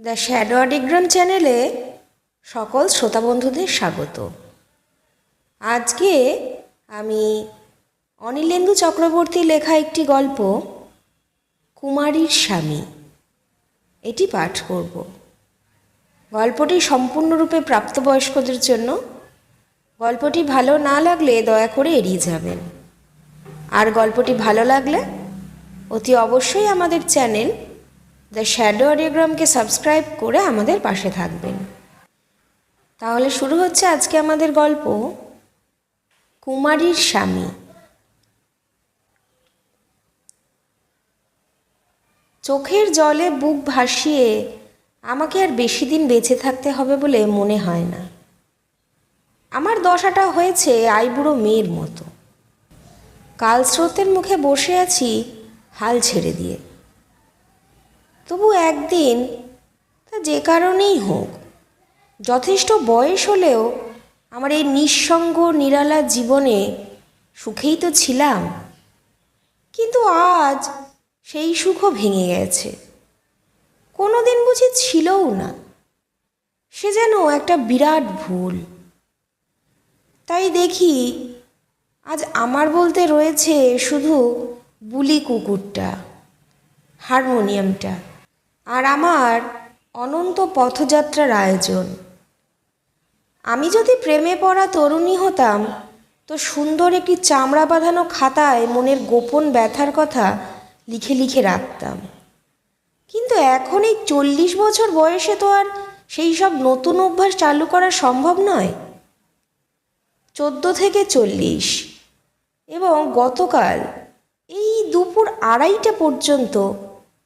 The shadow অডিগ্রাম চ্যানেলে সকল শ্রোতা বন্ধুদের স্বাগত। আজকে আমি অনিলেন্দু চক্রবর্তী লেখা একটি গল্প, কুমারীর স্বামী, এটি পাঠ করব। গল্পটি সম্পূর্ণরূপে প্রাপ্তবয়স্কদের জন্য। গল্পটি ভালো না লাগলে দয়া করে এড়িয়ে যাবেন। আর গল্পটি ভালো লাগলে অতি অবশ্যই আমাদের চ্যানেল দ্য শ্যাডো অডিওগ্রামকে সাবস্ক্রাইব করে আমাদের পাশে থাকবেন। তাহলে শুরু হচ্ছে আজকে আমাদের গল্প, কুমারীর স্বামী। চোখের জলে বুক ভাসিয়ে আমাকে আর বেশি দিন বেঁচে থাকতে হবে বলে মনে হয় না। আমার দশাটা হয়েছে আইবুড়ো মেয়ের মতো। কাল স্রোতের মুখে বসে আছি, হাল ছেড়ে দিয়ে। তবু একদিন তা যে কারণেই হোক, যথেষ্ট বয়স হলেও আমার এই নিঃসঙ্গ, নিরালা জীবনে সুখেই তো ছিলাম। কিন্তু আজ সেই সুখও ভেঙে গেছে। কোনো দিন বুঝি ছিলও না। সে যেন একটা বিরাট ভুল। তাই দেখি আজ আমার বলতে রয়েছে শুধু বুলি কুকুরটা, হারমোনিয়ামটা। আর আমার অনন্ত পথযাত্রার আয়োজন। আমি যদি প্রেমে পড়া তরুণী হতাম, তো সুন্দর একটি চামড়া বাঁধানো খাতায় মনের গোপন ব্যথার কথা লিখে লিখে রাখতাম। কিন্তু এখন এই চল্লিশ বছর বয়সে তো আর সেই সব নতুন অভ্যাস চালু করা সম্ভব নয়। চোদ্দ থেকে চল্লিশ। এবং গতকাল এই দুপুর আড়াইটা পর্যন্ত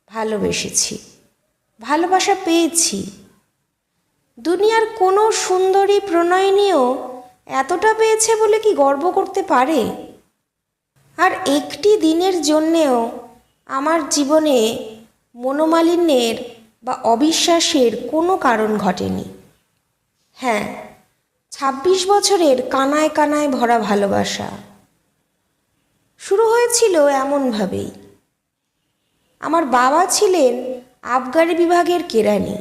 ভালোবেসেছি। ভালোবাসা পেয়েছি। দুনিয়ার কোনো সুন্দরী প্রণয়নীও এতটা পেয়েছে বলে কি গর্ব করতে পারে? আর একটি দিনের জন্যেও আমার জীবনে মনোমালিন্যের বা অবিশ্বাসের কোনো কারণ ঘটেনি। হ্যাঁ ছাব্বিশ বছরের কানায় কানায় ভরা ভালোবাসা। শুরু হয়েছিল এমনভাবেই। আমার বাবা ছিলেন আবগারি বিভাগের কেরানি।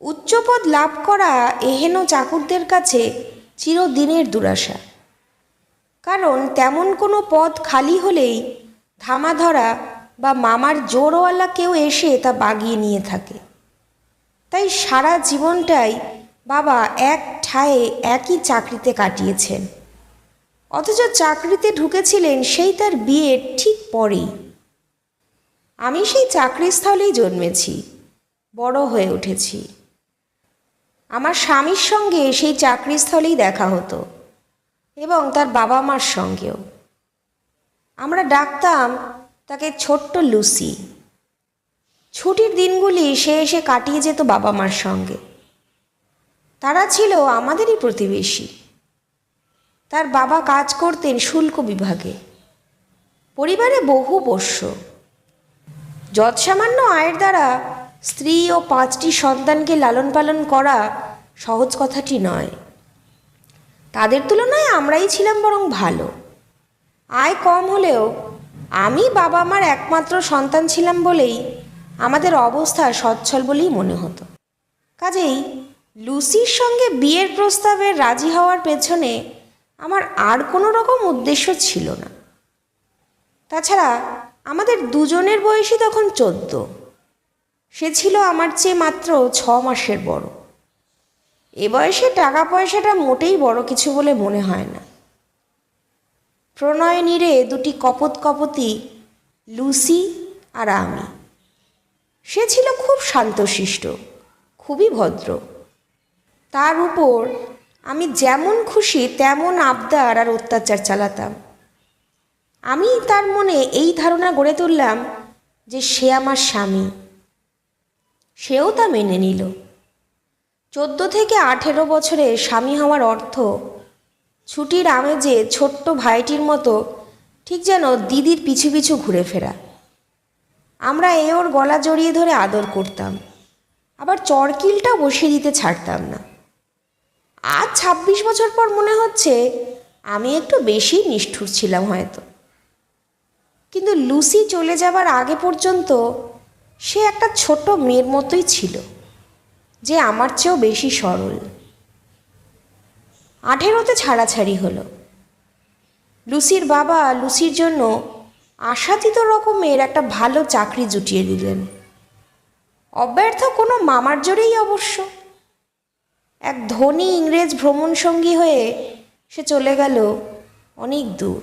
উচ্চপদ লাভ করা এহেন চাকুরদের কাছে চিরদিনের দুরাশা। কারণ তেমন কোনো পদ খালি হলেই ধামাধরা বা মামার জোরওয়ালা কেউ এসে তা বাগিয়ে নিয়ে থাকে। তাই সারা জীবনটাই বাবা এক ঠায়ে একই চাকরিতে কাটিয়েছেন। অথচ চাকরিতে ঢুকেছিলেন সেই তার বিয়ের ঠিক পরেই। আমি সেই চাকরিস্থলেই জন্মেছি, বড় হয়ে উঠেছি। আমার স্বামীর সঙ্গে সেই চাকরিস্থলেই দেখা হতো এবং তার বাবা মার সঙ্গেও। আমরা ডাকতাম তাকে ছোট্ট লুসি। ছুটির দিনগুলি সে এসে কাটিয়ে যেত বাবা মার সঙ্গে। তারা ছিল আমাদেরই প্রতিবেশী। তার বাবা কাজ করতেন শুল্ক বিভাগে। পরিবারে বহু পোষ্য। যৎসামান্য আয়ের দ্বারা স্ত্রী ও পাঁচটি সন্তানকে লালন পালন করা সহজ কথাটি নয়। তাদের তুলনায় আমরাই ছিলাম বরং ভালো। আয় কম হলেও আমি বাবা মার একমাত্র সন্তান ছিলাম বলেই আমাদের অবস্থা সচ্ছল বলেই মনে হতো। কাজেই লুসির সঙ্গে বিয়ের প্রস্তাবে রাজি হওয়ার পেছনে আমার আর কোনো রকম উদ্দেশ্য ছিল না। তাছাড়া আমাদের দুজনের বয়সই তখন চোদ্দ। সে ছিল আমার চেয়ে মাত্র ছ মাসের বড়। এ বয়সে টাকা পয়সাটা মোটেই বড় কিছু বলে মনে হয় না। প্রণয় নীরে দুটি কপত কপতি লুসি আর আমি। সে ছিল খুব শান্তশিষ্ট, খুবই ভদ্র। তার উপর আমি যেমন খুশি তেমন আবদার আর অত্যাচার চালাতাম। আমি তার মনে এই ধারণা গড়ে তুললাম যে সে আমার স্বামী। সেও তা মেনে নিল। চোদ্দ থেকে আঠেরো বছরে স্বামী হওয়ার অর্থ, ছুটির আমেজে ছোট্ট ভাইটির মতো ঠিক যেন দিদির পিছু পিছু ঘুরে ফেরা। আমরা এ ওর গলা জড়িয়ে ধরে আদর করতাম, আবার চরকিলটাও বসিয়ে দিতে ছাড়তাম না। আজ ছাব্বিশ বছর পর মনে হচ্ছে আমি একটু বেশি নিষ্ঠুর ছিলাম হয়তো। কিন্তু লুসি চলে যাবার আগে পর্যন্ত সে একটা ছোট মেয়ের মতোই ছিল, যে আমার চেয়েও বেশি সরল। আঠেরোতে ছাড়াছাড়ি হলো। লুসির বাবা লুসির জন্য আশাতীত রকমের একটা ভালো চাকরি জুটিয়ে দিলেন। অব্যর্থ কোনো মামার জোরেই অবশ্য। এক ধনী ইংরেজ ভ্রমণসঙ্গী হয়ে সে চলে গেল অনেক দূর।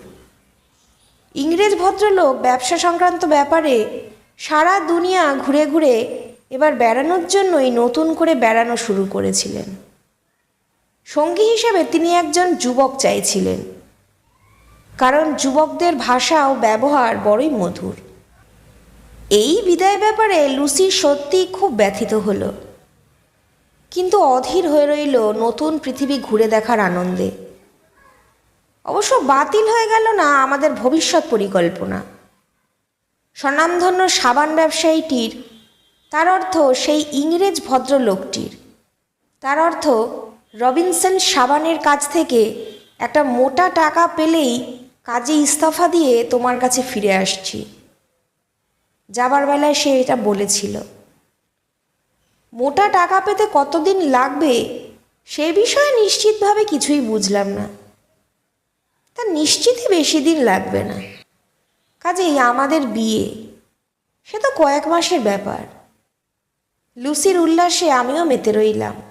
ইংরেজ ভদ্রলোক ব্যবসা সংক্রান্ত ব্যাপারে সারা দুনিয়া ঘুরে ঘুরে এবার বেড়ানোর জন্যই নতুন করে বেড়ানো শুরু করেছিলেন। সঙ্গী হিসেবে তিনি একজন যুবক চাইছিলেন। কারণ যুবকদের ভাষা ও ব্যবহার বড়ই মধুর। এই বিদায় ব্যাপারে লুসি সত্যিই খুব ব্যথিত হলো। কিন্তু অধীর হয়ে রইল নতুন পৃথিবী ঘুরে দেখার আনন্দে। অবশ্য বাতিল হয়ে গেল না আমাদের ভবিষ্যৎ পরিকল্পনা। স্বনামধন্য সাবান ব্যবসায়ীটির, তার অর্থ সেই ইংরেজ ভদ্রলোকটির। তার অর্থ রবিনসন সাবানের কাছ থেকে একটা মোটা টাকা পেলেই কাজে ইস্তফা দিয়ে তোমার কাছে ফিরে আসছি। যাবার বেলায় সে এটা বলেছিল। মোটা টাকা পেতে কতদিন লাগবে সে বিষয়ে নিশ্চিতভাবে কিছুই বুঝলাম না। তা নিশ্চিতই বেশি দিন লাগবে না। কাজেই আমাদের বিয়ে, সে তো কয়েক মাসের ব্যাপার। লুসির উল্লাসে আমিও মেতে রইলাম।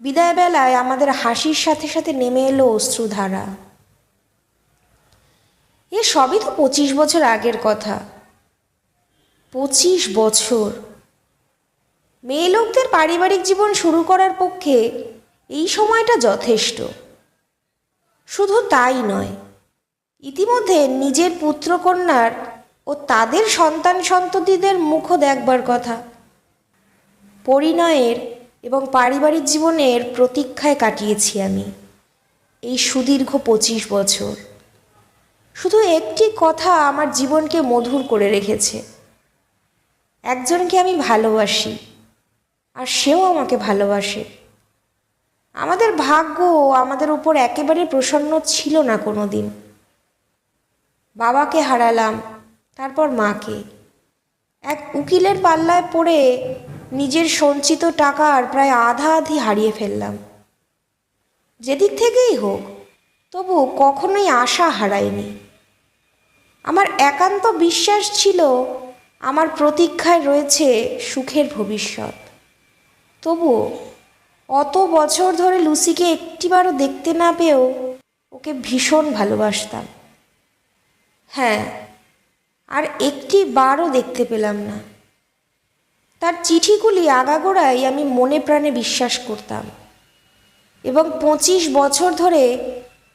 বিদায় বেলায় আমাদের হাসির সাথে সাথে নেমে এলো অশ্রুধারা। এ সবই তো পঁচিশ বছর আগের কথা। পঁচিশ বছর। মেয়ে লোকদের পারিবারিক জীবন শুরু করার পক্ষে এই সময়টা যথেষ্ট। শুধু তাই নয়, ইতিমধ্যে নিজের পুত্রকন্যার ও তাদের সন্তান সন্ততিদের মুখও দেখবার কথা। পরিণয়ের এবং পারিবারিক জীবনের প্রতীক্ষায় কাটিয়েছি আমি এই সুদীর্ঘ পঁচিশ বছর। শুধু একটি কথা আমার জীবনকে মধুর করে রেখেছে। একজনকে আমি ভালোবাসি, আর সেও আমাকে ভালোবাসে। আমাদের ভাগ্য আমাদের উপর একেবারে প্রসন্ন ছিল না কোনো দিন বাবাকে হারালাম, তারপর মাকে। এক উকিলের পাল্লায় পড়ে নিজের সঞ্চিত টাকার প্রায় আধা আধি হারিয়ে ফেললাম। যেদিক থেকেই হোক, তবু কখনোই আশা হারায়নি। আমার একান্ত বিশ্বাস ছিল আমার প্রতীক্ষায় রয়েছে সুখের ভবিষ্যৎ। তবুও অত বছর ধরে লুসিকে একটিবারও দেখতে না পেয়েও ওকে ভীষণ ভালোবাসতাম। হ্যাঁ আর একটি বারও দেখতে পেলাম না। তার চিঠিগুলি আগাগোড়াই আমি মনে প্রাণে বিশ্বাস করতাম এবং পঁচিশ বছর ধরে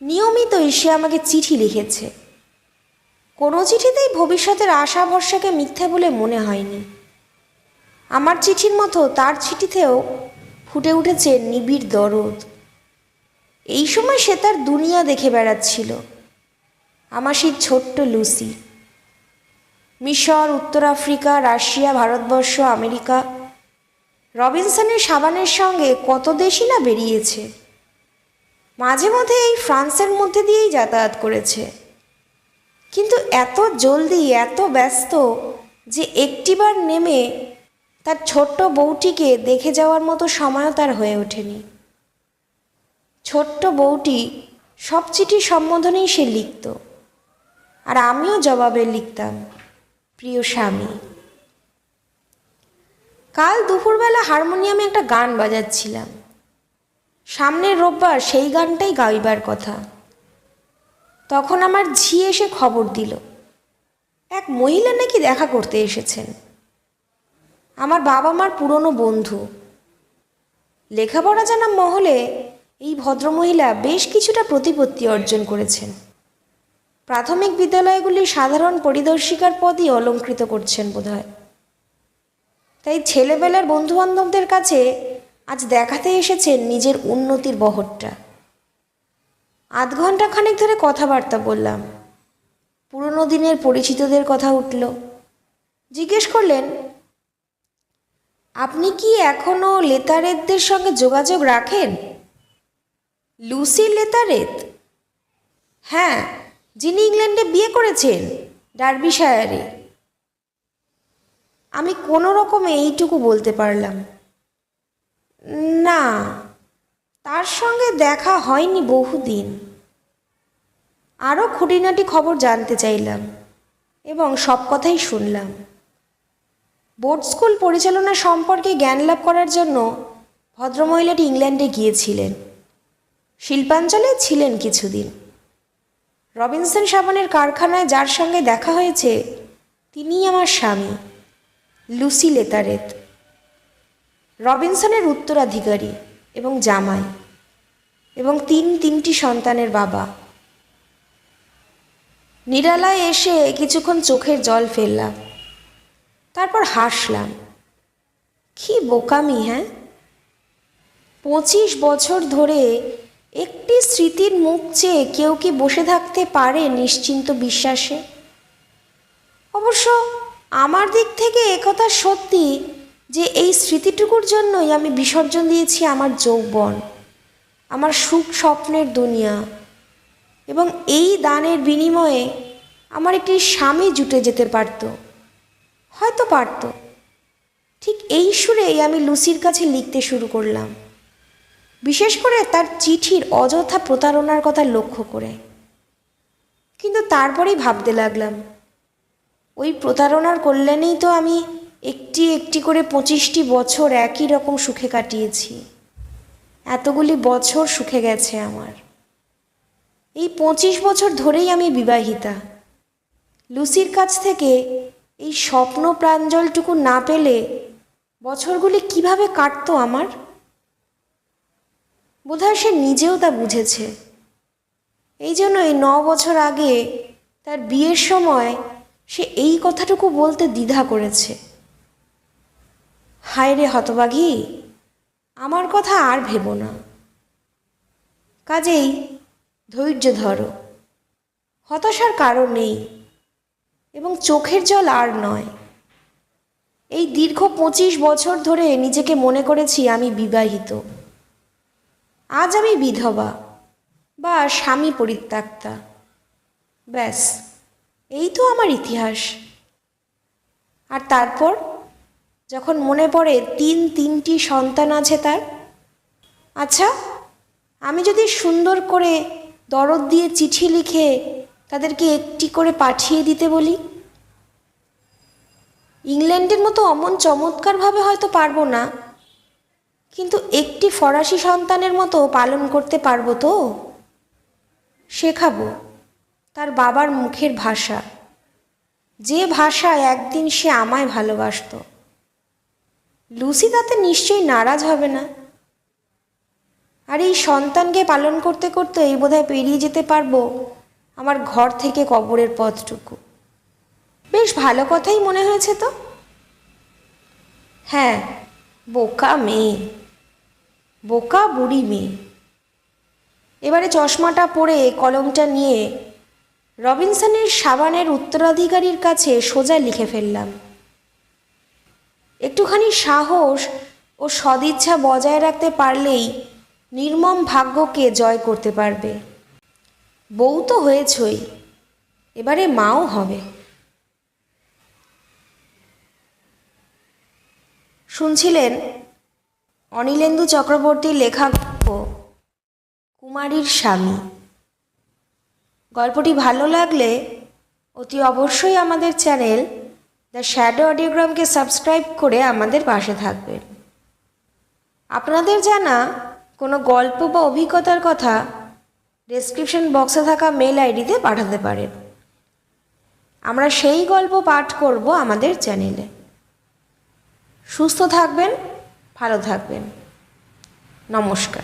নিয়মিতই সে আমাকে চিঠি লিখেছে। কোনো চিঠিতেই ভবিষ্যতের আশা ভরসাকে মিথ্যে বলে মনে হয়নি। আমার চিঠির মতো তার চিঠিতেও ফুটে উঠেছে নিবিড় দরদ। এই সময় সে তার দুনিয়া দেখে বেড়াচ্ছিল। আমার সেই ছোট্ট লুসি। মিশর, উত্তর আফ্রিকা, রাশিয়া, ভারতবর্ষ, আমেরিকা। রবিনসনের সাবানের সঙ্গে কত দেশই না বেরিয়েছে। মাঝে মধ্যে এই ফ্রান্সের মধ্যে দিয়েই যাতায়াত করেছে। কিন্তু এত জলদি, এত ব্যস্ত যে একটিবার নেমে তার ছোট্ট বউটিকে দেখে যাওয়ার মতো সময়ও তার হয়ে ওঠেনি। ছোট্ট বউটি সব চিঠি সম্বোধনেই সে লিখত। আর আমিও জবাবে লিখতাম, প্রিয় স্বামী, কাল দুপুরবেলা হারমোনিয়ামে একটা গান বাজাচ্ছিলাম। সামনের রোববার সেই গানটাই গাইবার কথা। তখন আমার ঝি এসে খবর দিল, এক মহিলা নাকি দেখা করতে এসেছেন? আমার বাবা মার পুরনো বন্ধু। লেখাপড়া জানা মহলে এই ভদ্রমহিলা বেশ কিছুটা প্রতিপত্তি অর্জন করেছেন। প্রাথমিক বিদ্যালয়গুলির সাধারণ পরিদর্শিকার পদই অলঙ্কৃত করছেন বোধহয়। তাই ছেলেবেলার বন্ধুবান্ধবদের কাছে আজ দেখাতে এসেছেন নিজের উন্নতির বহরটা। আধ ঘণ্টা খানেক ধরে কথাবার্তা বললাম। পুরনো দিনের পরিচিতদের কথা উঠল। জিজ্ঞেস করলেন আপনি কি এখনও লেতারেতদের সঙ্গে যোগাযোগ রাখেন? লুসি লেতারেত? হ্যাঁ যিনি ইংল্যান্ডে বিয়ে করেছেন, ডার্বিশায়ারে। আমি কোনো রকমে এইটুকু বলতে পারলাম। না, তার সঙ্গে দেখা হয়নি বহুদিন। আরও খুঁটিনাটি খবর জানতে চাইলাম এবং সব কথাই শুনলাম। বোর্ড স্কুল পরিচালনা সম্পর্কে জ্ঞান লাভ করার জন্য ভদ্রমহিলাটি ইংল্যান্ডে গিয়েছিলেন। শিল্পাঞ্চলে ছিলেন কিছুদিন। রবিনসন সাবানের কারখানায় যার সঙ্গে দেখা হয়েছে, তিনিই আমার স্বামী, লুসি লেতারেত। রবিনসনের উত্তরাধিকারী এবং জামাই এবং তিন তিনটি সন্তানের বাবা। নিরালায় এসে কিছুক্ষণ চোখের জল ফেললাম। তারপর হাসলাম। কি বোকামি হ্যাঁ? পঁচিশ বছর ধরে একটি স্মৃতির মুখ চেয়ে কেউ কি বসে থাকতে পারে নিশ্চিন্ত বিশ্বাসে? অবশ্য আমার দিক থেকে একথা সত্যি যে এই স্মৃতিটুকুর জন্যই আমি বিসর্জন দিয়েছি আমার যৌবন, আমার সুখ স্বপ্নের দুনিয়া এবং এই দানের বিনিময়ে আমার একটি স্বামী জুটে যেতে পারত। হয়তো পারত। ঠিক এই সুরেই আমি লুসির কাছে লিখতে শুরু করলাম। বিশেষ করে তার চিঠির অযথা প্রতারণার কথা লক্ষ্য করে। কিন্তু তারপরেই ভাবতে লাগলাম, ওই প্রতারণার কল্যাণেই তো আমি একটি একটি করে পঁচিশটি বছর একই রকম সুখে কাটিয়েছি। এতগুলি বছর সুখে গেছে আমার। এই পঁচিশ বছর ধরেই আমি বিবাহিতা। লুসির কাছ থেকে এই স্বপ্ন প্রাঞ্জলটুকু না পেলে বছরগুলি কীভাবে কাটতো আমার? বোধহয় সে নিজেও তা বুঝেছে। এই জন্যই ন বছর আগে তার বিয়ের সময় সে এই কথাটুকু বলতে দ্বিধা করেছে। হায় রে হতবাঘি আমার কথা আর ভেবো না। কাজেই ধৈর্য ধরো। হতাশার কারণ নেই। এবং চোখের জল আর নয়। এই দীর্ঘ পঁচিশ বছর ধরে নিজেকে মনে করেছি আমি বিবাহিত। আজ আমি বিধবা বা স্বামী পরিত্যক্তা। ব্যাস, এই তো আমার ইতিহাস। আর তারপর যখন মনে পড়ে তিন তিনটি সন্তান আছে তার আচ্ছা আমি যদি সুন্দর করে দরদ দিয়ে চিঠি লিখে তাদেরকে একটি করে পাঠিয়ে দিতে বলি। ইংল্যান্ডের মতো অমন চমৎকারভাবে হয়তো পারব না, কিন্তু একটি ফরাসি সন্তানের মতো পালন করতে পারব তো? শেখাবো তার বাবার মুখের ভাষা। যে ভাষায় একদিন সে আমায় ভালোবাসতো। লুসি তাতে নিশ্চয়ই নারাজ হবে না। আর এই সন্তানকে পালন করতে করতে এই বোধহয় পেরিয়ে যেতে পারব আমার ঘর থেকে কবরের পথটুকু। বেশ ভালো কথাই মনে হয়েছে তো। হ্যাঁ বোকা মেয়ে, বোকা বুড়ি মেয়ে। এবারে চশমাটা পরে কলমটা নিয়ে রবিনসনের সাবানের উত্তরাধিকারীর কাছে সোজা লিখে ফেললাম। একটুখানি সাহস ও সদিচ্ছা বজায় রাখতে পারলেই নির্মম ভাগ্যকে জয় করতে পারবে। বউ তো হয়েছই, এবারে মাও হবে। শুনছিলেন অনিলেন্দু চক্রবর্তীর লেখা গল্প, কুমারীর স্বামী। গল্পটি ভালো লাগলে অতি অবশ্যই আমাদের চ্যানেল দ্য শ্যাডো অডিওগ্রামকে সাবস্ক্রাইব করে আমাদের পাশে থাকবেন। আপনাদের জানা কোনো গল্প বা অভিজ্ঞতার কথা ডেসক্রিপশন বক্সে থাকা মেল আইডিতে পাঠাতে পারেন। আমরা সেই গল্প পাঠ করব আমাদের চ্যানেলে। সুস্থ থাকবেন, ভালো থাকবেন। নমস্কার।